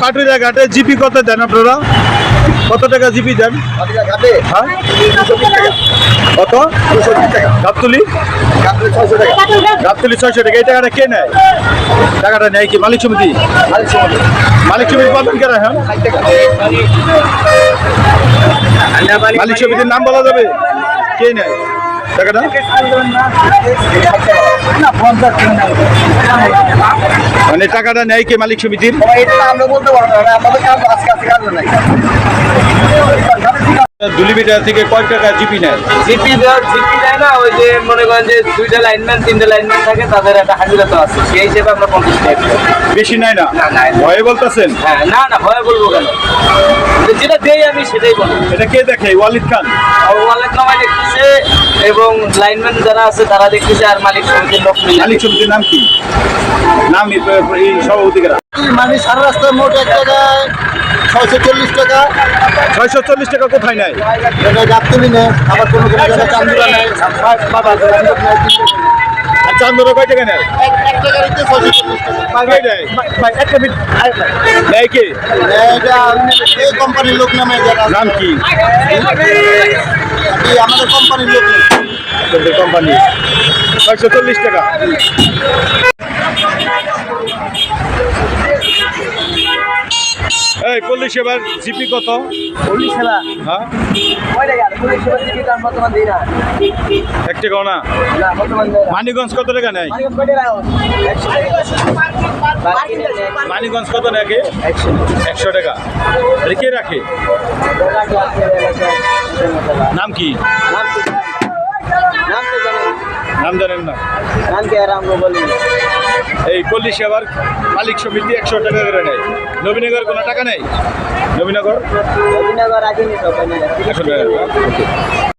পাটুরিয়া ঘাটে জিপি কত দেন আপনারা? কত টাকা জিপি দেন? হ্যাঁ? কত? গাবতুলি? গাবতুলি ছয়শো টাকা। এই টাকাটা কে নেয়? টাকাটা নেয় কি মালিক সমিতি? মালিক সমিতি পাবেন কেন হ্যাঁ মালিক সমিতির নাম বলা যাবে? কে নেয়? টাকাটা? মানে টাকাটা নেয় কে মালিক সমিতির? আমরা বলতে পারব আমাদের কাজ আজকে আজকে নাই। দুলিবিটা থেকে কয় টাকা জিপি নেয়। জিপি দেওয়ার জিপি নেয় না ওই যে মনে করেন যে দুইটা লাইনম্যান তিনটা লাইনম্যান থাকে তাদের একটা হাজিরা তো আছে। সেই হিসেবে আমরা পঞ্চাশ টাকা বেশি নেয় না। ভয়ে বলতেছেন? হ্যাঁ না না ভয়ে বলব কেন? তো যেটা দেই আমি সেটাই বলব এটা কে দেখে? ওয়ালিদ খান। আর ওয়ালেট নামাই দেখতেছে এবং লাইনম্যান যারা আছে তারা দেখতেছে আর মালিক সমিতির লোক মিলে। মালিক সমিতির নাম কি? নাম সভাপতিরা মানে সারা রাস্তায় মোট এক টাকায় ছয়শো চল্লিশ টাকা। ছয়শো চল্লিশ টাকা কোথায় নেয়? গাবতলি নেই আবার কোনো জায়গায় চান্দুরা বাবা আর চান্দরা কয় টাকা নেয়? নেয়? নেয় কোম্পানির লোক নামে যারা নাম কি? আমাদের কোম্পানির লোক কোম্পানি। ছয়শো চল্লিশ টাকা। এই পল্লী সেবার জিপি কত? পুলিশ খেলা। হ্যাঁ? এক টাকাও না। মানিগঞ্জ কত টাকা নেয়? মানিগঞ্জ কত নাকি? একশো। টাকা। রেখে রাখে? নাম কি? নাম জানেন। না। নাম কি আর বলি এই পল্লী সেবার মালিক সমিতি একশো টাকা করে নেয়। নবীনগর কোনো টাকা নেই? নবীনগর? নবীনগর একশো টাকা।